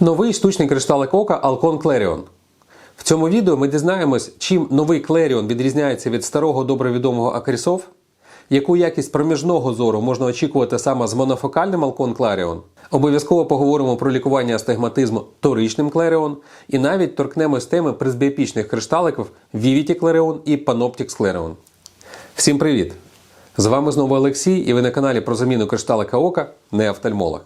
Новий штучний кришталик ока Alcon Clarion. В цьому відео ми дізнаємось, чим новий Clarion відрізняється від старого добре відомого Акрісов, яку якість проміжного зору можна очікувати саме з монофокальним Alcon Clarion. Обов'язково поговоримо про лікування астигматизму торичним Clarion і навіть торкнемось теми пресбіопічних кришталиків Vivity Clarion і Panoptix Clarion. Всім привіт! З вами знову Олексій, і ви на каналі про заміну кришталика ока не офтальмолог.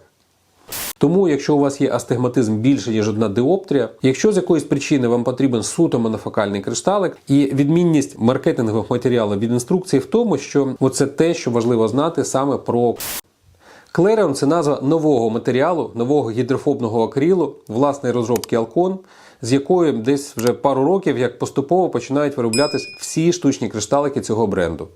Тому, якщо у вас є астигматизм більше, ніж одна диоптрія, якщо з якоїсь причини вам потрібен суто монофокальний кришталик, і відмінність маркетингових матеріалів від інструкції в тому, що це те, що важливо знати саме про Клеріон це назва нового матеріалу, нового гідрофобного акрилу, власної розробки Alcon, з якої десь вже пару років як поступово починають вироблятись всі штучні кришталики цього бренду.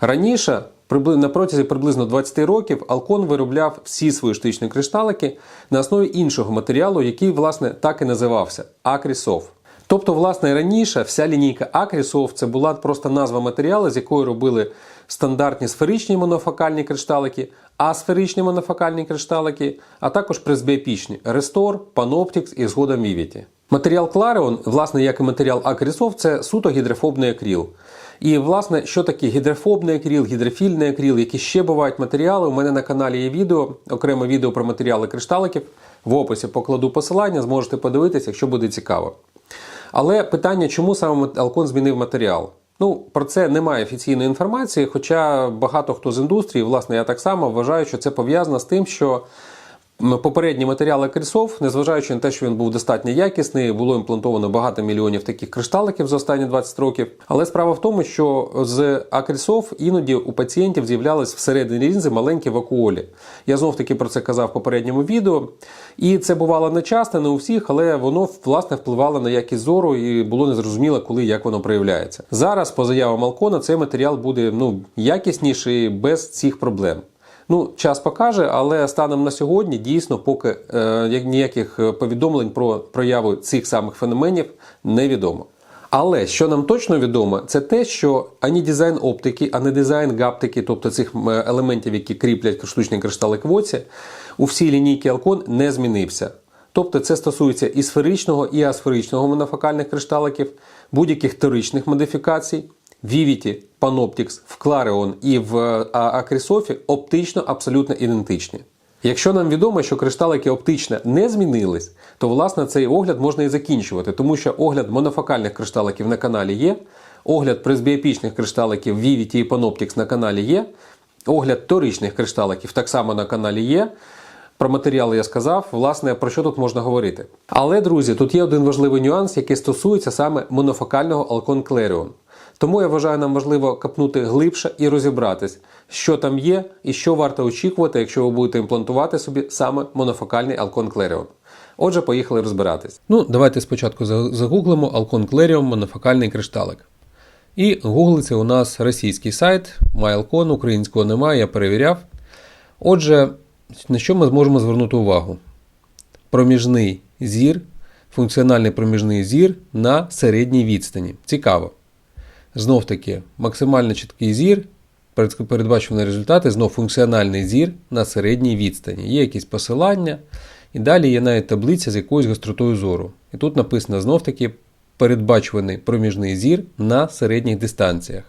Раніше, на протязі приблизно 20 років, Alcon виробляв всі свої штучні кришталики на основі іншого матеріалу, який, власне, так і називався Акрісов. Тобто, власне, раніше вся лінійка Акрісов це була просто назва матеріалу, з якої робили стандартні сферичні монофокальні кришталики, асферичні монофокальні кришталики, а також пресбіопічні Restore, Panoptix і згодом Vivity. Матеріал Clarion, власне, як і матеріал Акрісов, це суто гідрофобний акрил. І, власне, що таке гідрофобний акрил, гідрофільний акрил, які ще бувають матеріали. У мене на каналі є відео, окреме відео про матеріали кришталиків. В описі покладу посилання, зможете подивитися, якщо буде цікаво. Але питання, чому саме Alcon змінив матеріал? Ну, про це немає офіційної інформації, хоча багато хто з індустрії, власне, я так само вважаю, що це пов'язано з тим, що м, попередній матеріал Акрісов, незважаючи на те, що він був достатньо якісний, було імплантовано багато мільйонів таких кришталиків за останні 20 років. Але справа в тому, що з Акрісов іноді у пацієнтів з'являлись всередині лінзи маленькі вакуолі. Я знов таки про це казав в попередньому відео. І це бувало не часто, не у всіх, але воно власне впливало на якість зору і було незрозуміло, коли як воно проявляється. Зараз, по заявам Алкона, цей матеріал буде ну, якісніший без цих проблем. Ну, час покаже, але станом на сьогодні дійсно поки е, ніяких е, повідомлень про прояву цих самих феноменів невідомо. Але що нам точно відомо, це те, що ані дизайн оптики, ані дизайн гаптики, тобто цих елементів, які кріплять штучний кришталик в оці, у всій лінійці Alcon не змінився. Тобто це стосується і сферичного, і асферичного монофокальних кришталиків, будь-яких торичних модифікацій. Vivity, Panoptix, в Clarion і в е, Акрісофі оптично абсолютно ідентичні. Якщо нам відомо, що кришталики оптично не змінились, то власне цей огляд можна і закінчувати, тому що огляд монофокальних кришталиків на каналі є, огляд пресбіопічних кришталиків Vivity і Panoptix на каналі є, огляд торичних кришталиків так само на каналі є. Про матеріали я сказав, власне, про що тут можна говорити. Але, друзі, тут є один важливий нюанс, який стосується саме монофокального Alcon Clarion. Тому я вважаю, нам важливо капнути глибше і розібратись, що там є і що варто очікувати, якщо ви будете імплантувати собі саме монофокальний Alcon Clarion. Отже, поїхали розбиратись. Ну, давайте спочатку загуглимо Alcon Clarion монофокальний кришталик. І гуглиться у нас російський сайт, MyAlcon, українського немає, я перевіряв. Отже, на що ми зможемо звернути увагу? Проміжний зір, функціональний проміжний зір на середній відстані. Цікаво. Знов таки, максимально чіткий зір, передбачувані результати, знов функціональний зір на середній відстані. Є якісь посилання, і далі є навіть таблиця з якоюсь гостротою зору. І тут написано знов таки передбачуваний проміжний зір на середніх дистанціях.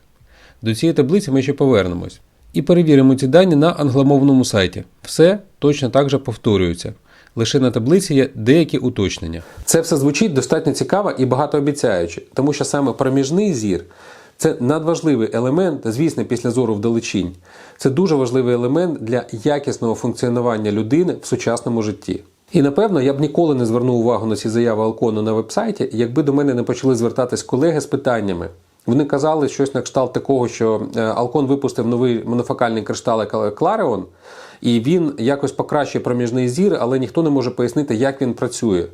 До цієї таблиці ми ще повернемось. І перевіримо ці дані на англомовному сайті. Все точно так же повторюється. Лише на таблиці є деякі уточнення. Це все звучить достатньо цікаво і багатообіцяюче, тому що саме проміжний зір це надважливий елемент, звісно, після зору вдалечінь. Це дуже важливий елемент для якісного функціонування людини в сучасному житті. І напевно я б ніколи не звернув увагу на ці заяви Алкону на вебсайті, якби до мене не почали звертатись колеги з питаннями. Вони казали щось на кшталт такого, що е, Alcon випустив новий монофокальний кришталик Clarion, і він якось покращує проміжний зір, але ніхто не може пояснити, як він працює.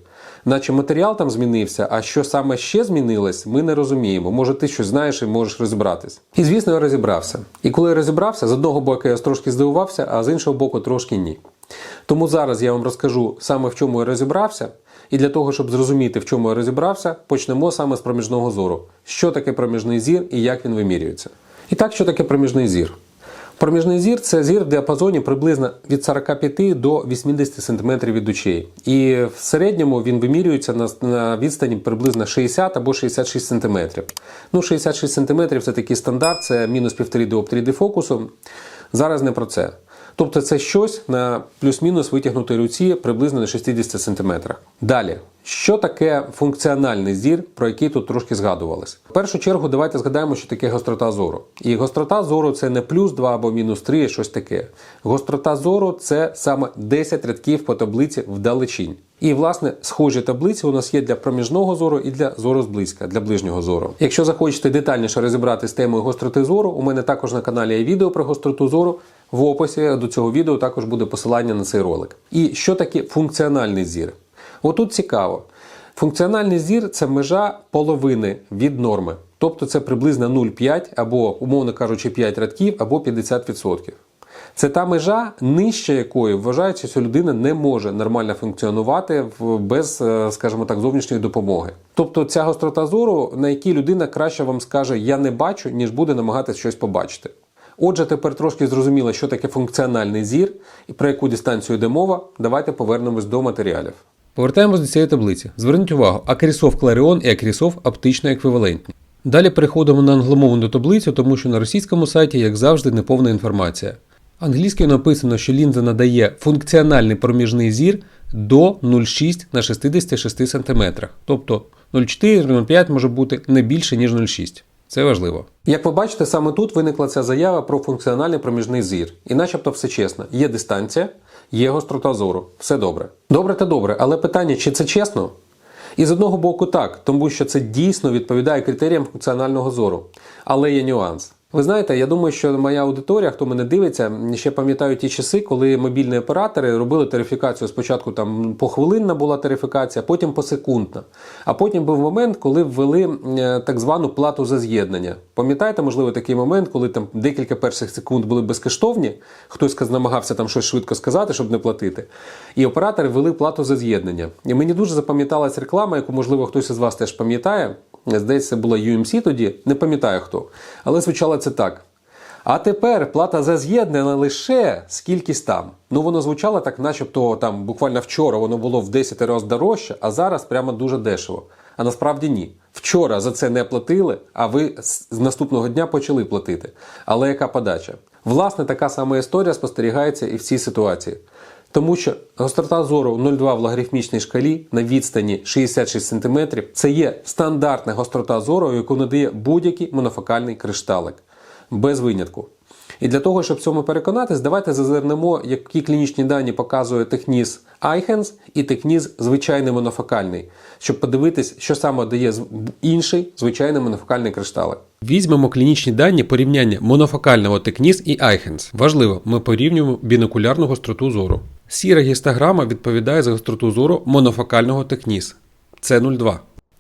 Наче матеріал там змінився, а що саме ще змінилось, ми не розуміємо. Може, ти щось знаєш і можеш розібратись. І звісно, я розібрався. І коли я розібрався, з одного боку я трошки здивувався, а з іншого боку, трошки ні. Тому зараз я вам розкажу саме в чому я розібрався. І для того, щоб зрозуміти, в чому я розібрався, почнемо саме з проміжного зору. Що таке проміжний зір і як він вимірюється. І так, що таке проміжний зір? Проміжний зір це зір в діапазоні приблизно від 45 до 80 см від очей. І в середньому він вимірюється на, відстані приблизно 60 або 66 см. Ну, 66 см це такий стандарт, це мінус 1,5 діоптрії дефокусу. Зараз не про це. Тобто це щось на плюс-мінус витягнутій руці приблизно на 60 см. Далі, що таке функціональний зір, про який тут трошки згадувалось? В першу чергу, давайте згадаємо, що таке гострота зору. І гострота зору це не плюс 2 або мінус 3, щось таке. Гострота зору це саме 10 рядків по таблиці вдалечінь. І, власне, схожі таблиці у нас є для проміжного зору і для зору зблизька, для ближнього зору. Якщо захочете детальніше розібратися з темою гостроти зору, у мене також на каналі є відео про гостроту зору. В описі до цього відео також буде посилання на цей ролик. І що таке функціональний зір? Отут цікаво. Функціональний зір це межа половини від норми. Тобто це приблизно 0,5 або, умовно кажучи, 5 рядків або 50%. Це та межа, нижче якої вважається, що людина не може нормально функціонувати без, е, скажімо так, зовнішньої допомоги. Тобто ця гострота зору, на якій людина краще вам скаже Я не бачу, ніж буде намагатися щось побачити. Отже, тепер трошки зрозуміло, що таке функціональний зір і про яку дистанцію йде мова. Давайте повернемось до матеріалів. Повертаємось до цієї таблиці. Зверніть увагу, акрісов Кларіон і акрісов оптично еквівалентні. Далі переходимо на англомовну таблицю, тому що на російському сайті, як завжди, неповна інформація. Англійською написано, що лінза надає функціональний проміжний зір до 0,6 на 66 см. Тобто 0,4-0,5 може бути не більше, ніж 0,6. Це важливо. Як ви бачите, саме тут виникла ця заява про функціональний проміжний зір. І начебто все чесно. Є дистанція, є гострота зору. Все добре. Добре та добре, але питання, чи це чесно? І з одного боку так, тому що це дійсно відповідає критеріям функціонального зору. Але є нюанс. Ви знаєте, я думаю, що моя аудиторія, хто мене дивиться, ще пам'ятають ті часи, коли мобільні оператори робили тарифікацію. Спочатку там похвилинна була тарифікація, потім посекундна. А потім був момент, коли ввели е, так звану плату за з'єднання. Пам'ятаєте, можливо, такий момент, коли там декілька перших секунд були безкоштовні, хтось намагався там щось швидко сказати, щоб не платити. І оператори ввели плату за з'єднання. І мені дуже запам'яталась реклама, яку, можливо, хтось із вас теж пам'ятає. Здається, була UMC тоді, не пам'ятаю хто. Але звучало це так. А тепер плата за з'єднання лише скількись там. Ну воно звучало так, начебто там буквально вчора воно було в 10 разів дорожче, а зараз прямо дуже дешево. А насправді ні. Вчора за це не платили, а ви з наступного дня почали платити. Але яка подача? Власне, така сама історія спостерігається і в цій ситуації. Тому що гострота зору 0,2 в логарифмічній шкалі на відстані 66 см це є стандартна гострота зору, яку надає будь-який монофокальний кришталик без винятку. І для того, щоб в цьому переконатись, давайте зазирнемо, які клінічні дані показує техніз Айхенс і техніз звичайний монофокальний, щоб подивитись, що саме дає інший звичайний монофокальний кришталик. Візьмемо клінічні дані порівняння монофокального техніз і Айхенс. Важливо, ми порівнюємо бінокулярну гостроту зору. Сіра гістограма відповідає за гостроту зору монофокального техніз. Це 0,2.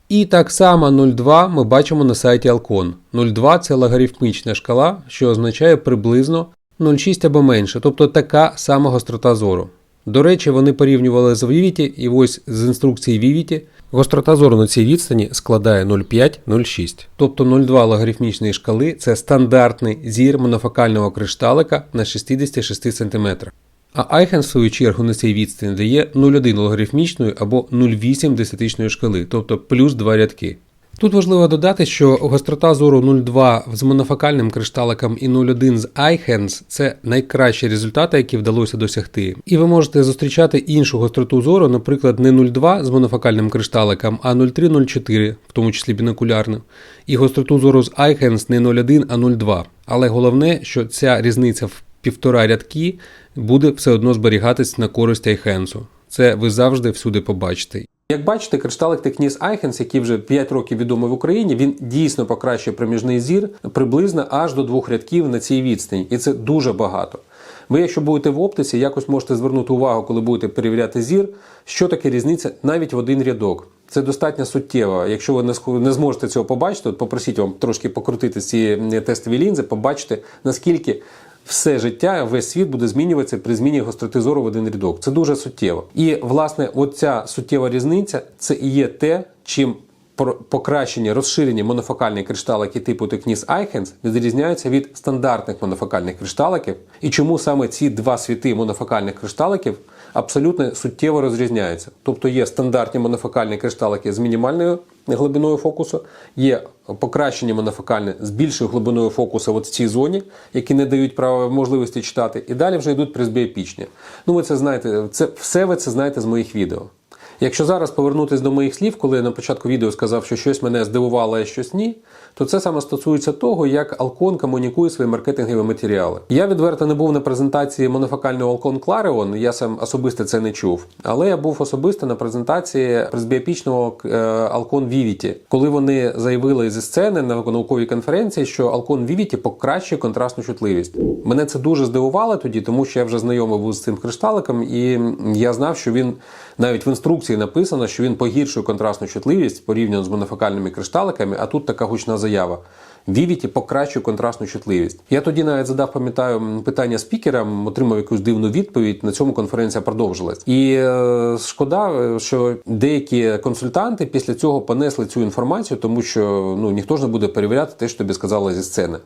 І так само 0,2 ми бачимо на сайті Alcon. 0,2 це логарифмічна шкала, що означає приблизно 0,6 або менше, тобто така сама гострота зору. До речі, вони порівнювали з Vivity, і ось з інструкції Vivity гострота зору на цій відстані складає 0,5-0,6. Тобто 0,2 логарифмічної шкали це стандартний зір монофокального кришталика на 66 см. А Айхен, в свою чергу, на цій відстані дає 0,1 логарифмічної або 0,8 десятичної шкали, тобто плюс 2 рядки. Тут важливо додати, що гострота зору 0,2 з монофокальним кришталиком і 0,1 з iHands – це найкращі результати, які вдалося досягти. І ви можете зустрічати іншу гостроту зору, наприклад, не 0,2 з монофокальним кришталиком, а 0,3-0,4, в тому числі бінокулярним. І гостроту зору з iHands не 0,1, а 0,2. Але головне, що ця різниця в півтора рядки буде все одно зберігатись на користь айхенсу. Це ви завжди всюди побачите. Як бачите, кришталик Техніс Айхенс, який вже 5 років відомий в Україні, він дійсно покращує проміжний зір приблизно аж до двох рядків на цій відстані, і це дуже багато. Ви, якщо будете в оптиці, якось можете звернути увагу, коли будете перевіряти зір, що таке різниця навіть в один рядок. Це достатньо суттєво. Якщо ви не зможете цього побачити, попросіть вам трошки покрутити ці е, тестові лінзи, побачите, наскільки все життя, весь світ буде змінюватися при зміні гостроти зору в один рядок. Це дуже суттєво. І власне, оця суттєва різниця це і є те, чим покращені, розширені монофокальні кришталики типу Текніс Айхенс відрізняються від стандартних монофокальних кришталиків, і чому саме ці два світи монофокальних кришталиків абсолютно суттєво розрізняються. Тобто є стандартні монофокальні кришталики з мінімальною глибиною фокусу, є покращені монофокальні з більшою глибиною фокусу в цій зоні, які не дають права можливості читати, і далі вже йдуть призбіопічні. Ну, ви це знаєте, це все ви це знаєте з моїх відео. Якщо зараз повернутись до моїх слів, коли я на початку відео сказав, що щось мене здивувало, а щось ні, то це саме стосується того, як Alcon комунікує свої маркетингові матеріали. Я відверто не був на презентації монофокального Alcon Clarion, я сам особисто це не чув. Але я був особисто на презентації пресбіопічного е, Alcon Vivity, коли вони заявили зі сцени на науковій конференції, що Alcon Vivity покращує контрастну чутливість. Мене це дуже здивувало тоді, тому що я вже знайомий був з цим кришталиком, і я знав, що він навіть в інструкції написано, що він погіршує контрастну чутливість порівняно з монофокальними кришталиками, а тут така гучна заява. Вівіті покращує контрастну чутливість. Я тоді навіть задав, пам'ятаю, питання спікерам, отримав якусь дивну відповідь. На цьому конференція продовжилась. І е, шкода, е, що деякі консультанти після цього понесли цю інформацію, тому що ну ніхто ж не буде перевіряти те, що тобі сказали зі сцени.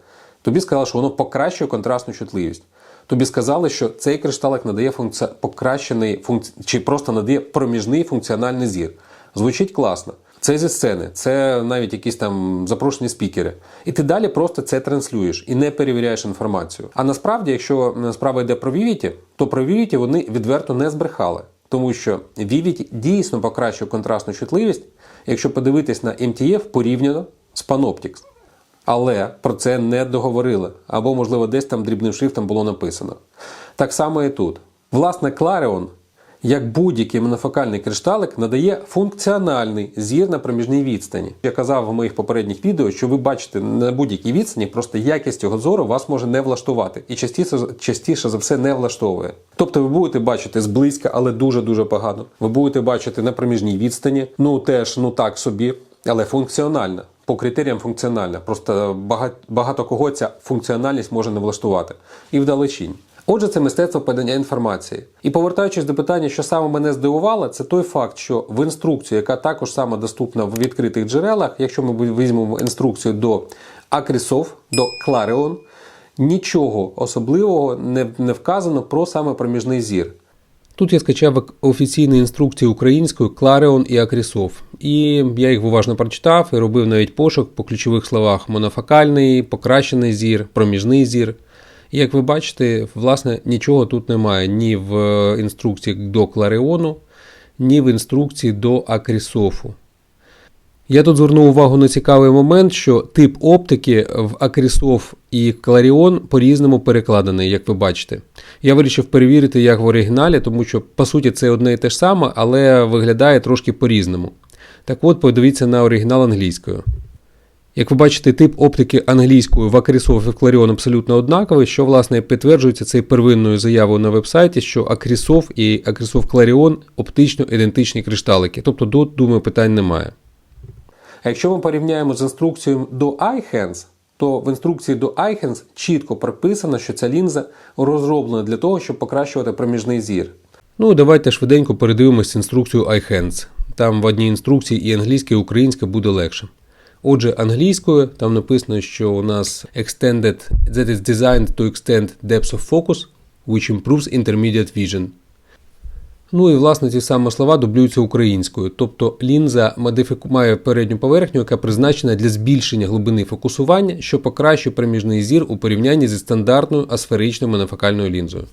Тобі сказали, що воно покращує контрастну чутливість. Тобі сказали, що цей кришталик надає функці... покращений функці... чи просто надає проміжний функціональний зір. Звучить класно. Це зі сцени, це навіть якісь там запрошені спікери. І ти далі просто це транслюєш і не перевіряєш інформацію. А насправді, якщо справа йде про Vivity, то про Vivity вони відверто не збрехали. Тому що Vivity дійсно покращує контрастну чутливість, якщо подивитись на MTF порівняно з Panoptix. Але про це не договорили, або, можливо, десь там дрібним шрифтом було написано. Так само і тут. Власне, Clarion, як будь-який монофокальний кришталик, надає функціональний зір на проміжній відстані. Я казав в моїх попередніх відео, що ви бачите на будь-якій відстані, просто якість цього зору вас може не влаштувати і частіше, частіше за все не влаштовує. Тобто ви будете бачити зблизька, але дуже-дуже погано. Ви будете бачити на проміжній відстані, ну теж ну так собі, але функціональна по критеріям функціональна. Просто багато, багато кого ця функціональність може не влаштувати. І вдалечінь. Отже, це мистецтво подання інформації. І повертаючись до питання, що саме мене здивувало, це той факт, що в інструкцію, яка також саме доступна в відкритих джерелах, якщо ми візьмемо інструкцію до Акрісов, до Clarion, нічого особливого не, не вказано про саме проміжний зір. Тут я скачав офіційні інструкції українською Clarion і Акрісов. І я їх уважно прочитав і робив навіть пошук по ключових словах монофокальний, покращений зір, проміжний зір. І як ви бачите, власне, нічого тут немає ні в інструкції до Кларіону, ні в інструкції до Акрісофу. Я тут звернув увагу на цікавий момент, що тип оптики в Акрісоф і Кларіон по-різному перекладений, як ви бачите. Я вирішив перевірити, як в оригіналі, тому що, по суті, це одне і те ж саме, але виглядає трошки по-різному. Так от, подивіться на оригінал англійською. Як ви бачите, тип оптики англійською в Акрісоф і в Кларіон абсолютно однаковий, що власне підтверджується цією первинною заявою на вебсайті, що Акрісоф і Акрісоф Кларіон оптично ідентичні кришталики. Тобто тут, думаю, питань немає. А якщо ми порівняємо з інструкцією до iHands, то в інструкції до iHands чітко прописано, що ця лінза розроблена для того, щоб покращувати проміжний зір. Ну, давайте швиденько передивимося інструкцію iHands. Там в одній інструкції і англійська, і українська буде легше. Отже, англійською там написано, що у нас extended that is designed to extend depth of focus, which improves intermediate vision. Ну і власне ці самі слова дублюються українською. Тобто лінза має передню поверхню, яка призначена для збільшення глибини фокусування, що покращує проміжний зір у порівнянні зі стандартною асферичною монофокальною лінзою.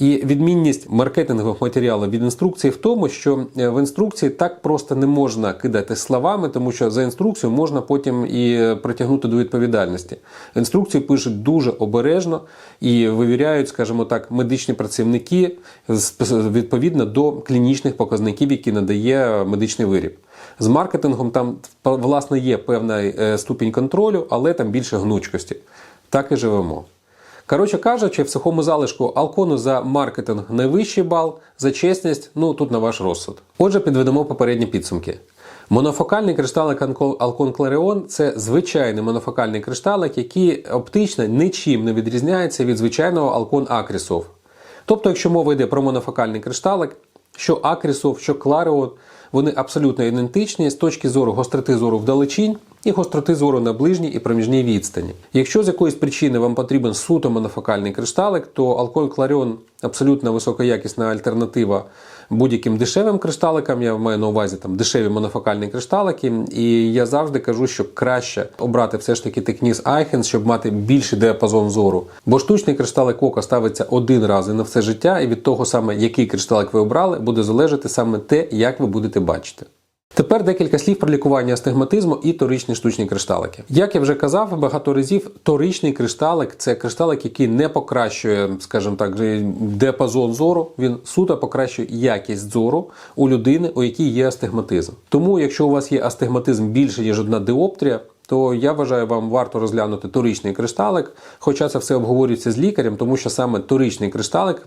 І відмінність маркетингових матеріалів від інструкції в тому, що е, в інструкції так просто не можна кидати словами, тому що за інструкцію можна потім і притягнути до відповідальності. Інструкцію пишуть дуже обережно і вивіряють, скажімо так, медичні працівники відповідно до клінічних показників, які надає медичний виріб. З маркетингом там власне є певний е, ступінь контролю, але там більше гнучкості. Так і живемо. Коротше кажучи, в сухому залишку Алкону за маркетинг найвищий бал, за чесність, ну тут на ваш розсуд. Отже, підведемо попередні підсумки. Монофокальний кришталик Alcon Clarion – це звичайний монофокальний кришталик, який оптично нічим не відрізняється від звичайного Alcon Acrysov. Тобто, якщо мова йде про монофокальний кришталик, що Акрісов, що Клареон, вони абсолютно ідентичні з точки зору гостроти зору вдалечінь і гостроти зору на ближній і проміжній відстані. Якщо з якоїсь причини вам потрібен суто монофокальний кришталик, то Alcoy Clarion абсолютно високоякісна альтернатива будь-яким дешевим кришталикам. Я маю на увазі там дешеві монофокальні кришталики. І я завжди кажу, що краще обрати все ж таки Technis Eichens, щоб мати більший діапазон зору. Бо штучний кришталик ока ставиться один раз і на все життя, і від того саме, який кришталик ви обрали, буде залежати саме те, як ви будете бачити. Тепер декілька слів про лікування астигматизму і торичні штучні кришталики. Як я вже казав багато разів, торичний кришталик це кришталик, який не покращує, скажімо так, діапазон зору. Він суто покращує якість зору у людини, у якій є астигматизм. Тому, якщо у вас є астигматизм більше ніж одна диоптрія, то я вважаю, вам варто розглянути торичний кришталик. Хоча це все обговорюється з лікарем, тому що саме торичний кришталик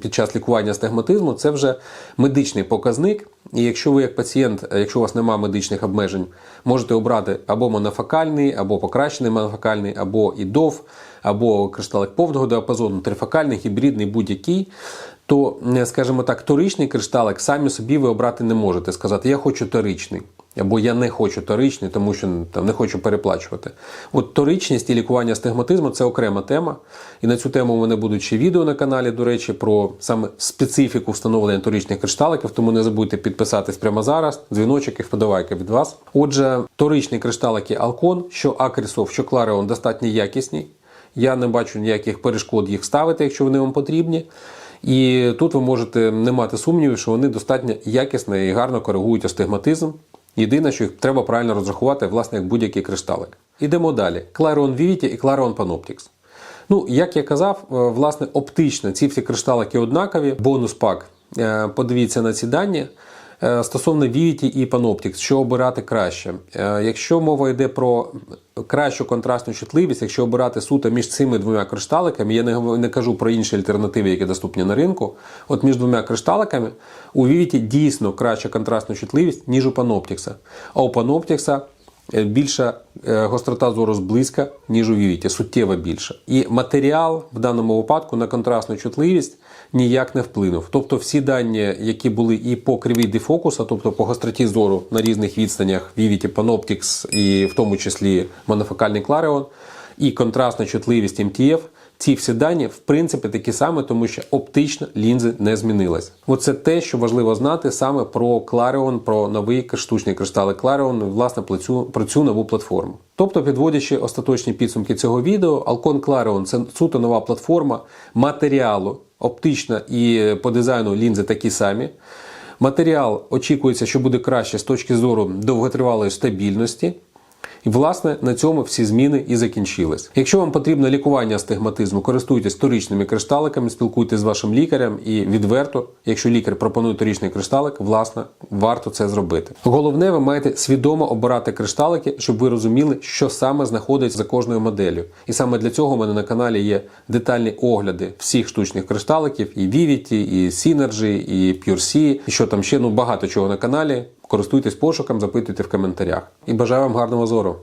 під час лікування астигматизму це вже медичний показник. І якщо ви як пацієнт, е, якщо у вас немає медичних обмежень, можете обрати або монофокальний, або покращений монофокальний, або ідов, або кришталик повного діапазону, трифокальний, гібридний, будь-який. То, е, скажімо так, торичний кришталик самі собі ви обрати не можете. Сказати, я хочу торичний. Або я не хочу торичний, тому що там не хочу переплачувати. От торичність і лікування астигматизму це окрема тема. І на цю тему у мене будуть ще відео на каналі, до речі, про саме специфіку встановлення торичних кришталиків. Тому не забудьте підписатись прямо зараз. Дзвіночок і вподобайка від вас. Отже, торичні кришталики Алкон, що Акрісов, що Клареон достатньо якісні. Я не бачу ніяких перешкод їх ставити, якщо вони вам потрібні. І тут ви можете не мати сумнівів, що вони достатньо якісно і гарно коригують астигматизм. Єдине, що їх треба правильно розрахувати, власне, як будь-який кришталик. Ідемо далі. Clarion Vivity і Clarion Panoptix. Ну, як я казав, е, власне, оптично ці всі кришталики однакові. Бонус пак. Е, Подивіться на ці дані. Е, Стосовно Vivity і Panoptix, що обирати краще. Е, Якщо мова йде про кращу контрастну чутливість, якщо обирати суто між цими двома кришталиками, я не, не кажу про інші альтернативи, які доступні на ринку. От між двома кришталиками у Vivity дійсно краща контрастна чутливість, ніж у Panoptix. А у Panoptix більша е, гострота зору зблизька, ніж у вівіті, суттєво більша. І матеріал в даному випадку на контрастну чутливість ніяк не вплинув. Тобто всі дані, які були і по кривій дефокуса, тобто по гостроті зору на різних відстанях Vivity, Паноптікс і в тому числі монофокальний Clarion, і контрастна чутливість MTF, ці всі дані в принципі такі самі, тому що оптично лінзи не змінилась. Оце те, що важливо знати саме про Clarion, про новий штучний кришталик Clarion, власне, про цю нову платформу. Тобто, підводячи остаточні підсумки цього відео, Alcon Clarion – це суто нова платформа матеріалу, оптично і по дизайну лінзи такі самі. Матеріал очікується, що буде краще з точки зору довготривалої стабільності. І, власне, на цьому всі зміни і закінчились. Якщо вам потрібно лікування астигматизму, користуйтесь торічними кришталиками, спілкуйтесь з вашим лікарем і відверто, якщо лікар пропонує торічний кришталик, власне, варто це зробити. Головне, ви маєте свідомо обирати кришталики, щоб ви розуміли, що саме знаходиться за кожною моделлю. І саме для цього у мене на каналі є детальні огляди всіх штучних кришталиків, і Vivity, і Synergy, і PureSea, і що там ще ну багато чого на каналі. Користуйтесь пошуком, запитуйте в коментарях. І бажаю вам гарного зору.